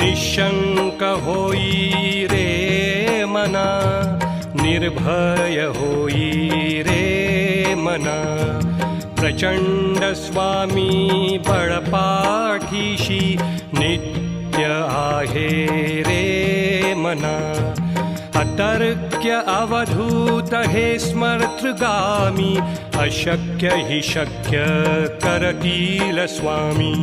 निशङ्क होई रे मना निर्भय होई रे मना। प्रचंड स्वामी बळपाठीशी नित्य आहे रे मना। अतर्क्य अवधूत हे स्मर्तृगामी अशक्य हि शक्य करतील स्वामी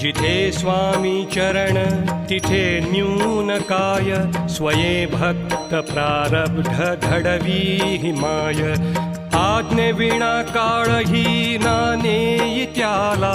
जिथे स्वामी चरण तिथे न्यून काय स्वये भक्त प्रारब्ध घडवी हिमाय आज्ञे विणा काळही नाने त्याला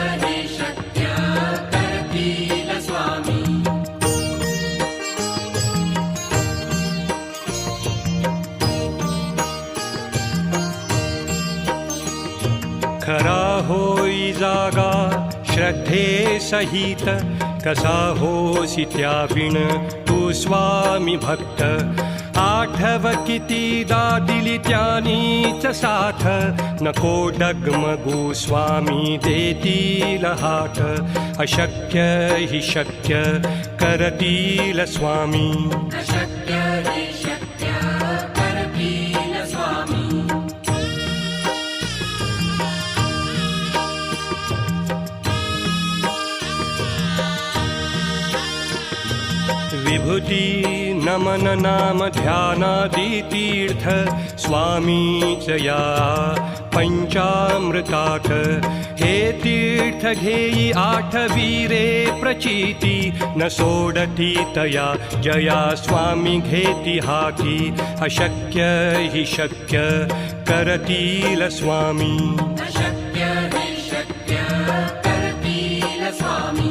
खरा होई जागा श्रद्धे सहित कसा होसी त्याविण तू स्वामी भक्त. आठव कितीदा दिली त्यानीच साथ नको डगमगू स्वामी देतील हात. अशक्य हि शक्य करतील स्वामी. विभूती नमन नाम ध्यानादी तीर्थ स्वामीच या पंचामृतात हे तीर्थ घेई आठवी रे प्रचिती न सोडती तया। जया स्वामी घेती हाती अशक्य हि शक्य करतील स्वामी। अशक्य हि शक्य करतील स्वामी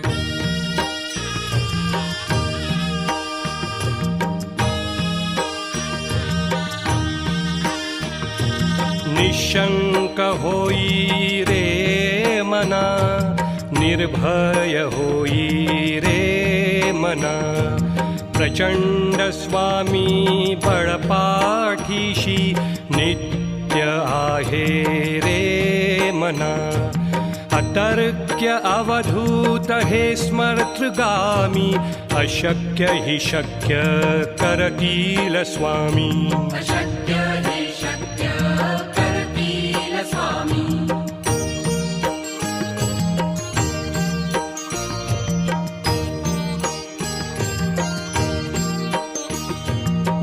निशङ्क होई रे मना निर्भय होई रे मना। प्रचंड स्वामी बळपाठीशी नित्य आहे रे मना। अतर्क्य अवधूत हे स्मर्तृगामी अशक्य हि शक्य करतील स्वामी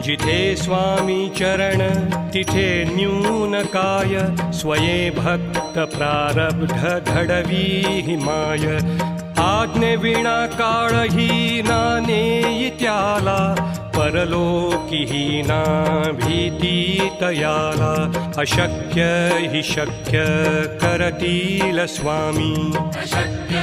जिथे स्वामी चरण तिथे न्यून काय स्वये भक्त प्रारब्ध घडवी हिमाय। आज्ञेविणा काळही नाने त्याला परलोकिहीना भीती तयाला अशक्य हि शक्य करतील स्वामी। अशक्य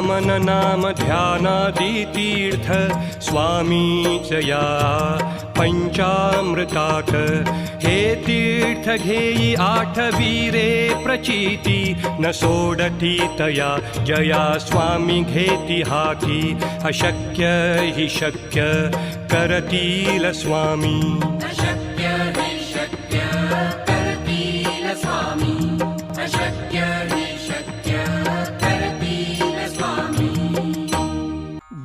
नाम ध्यानादी तीर्थ स्वामीच या पंचामृतात हे तीर्थ घेई आठवीरे प्रचिती न सोडती तया जया स्वामी घेती हाती अशक्य हि शक्य करतील स्वामी। अशक्य हि शक्य करतील स्वामी। अशक्य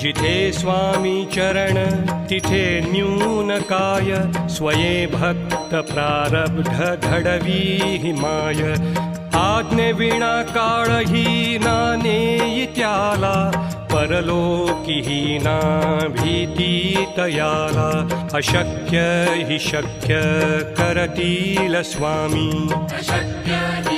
जिथे स्वामी चरण तिथे न्यून काय स्वये भक्त प्रारब्ध घडवी हिमाय आज्ञे विणा काळही नाने त्याला परलोकिहीना ना भीती तयाला अशक्य हि शक्य करतील स्वामी। अशक्य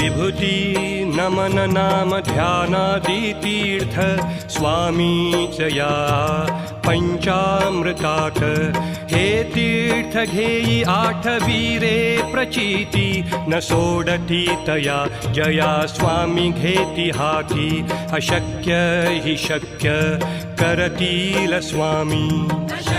विभूती नमन नाम ध्यानादी तीर्थ स्वामीच या पंचामृताक हे तीर्थ घेई आठवी रे न सोडति तया। जया स्वामी घेति हाती अशक्य हि शक्य। करतील स्वामी। अशक्य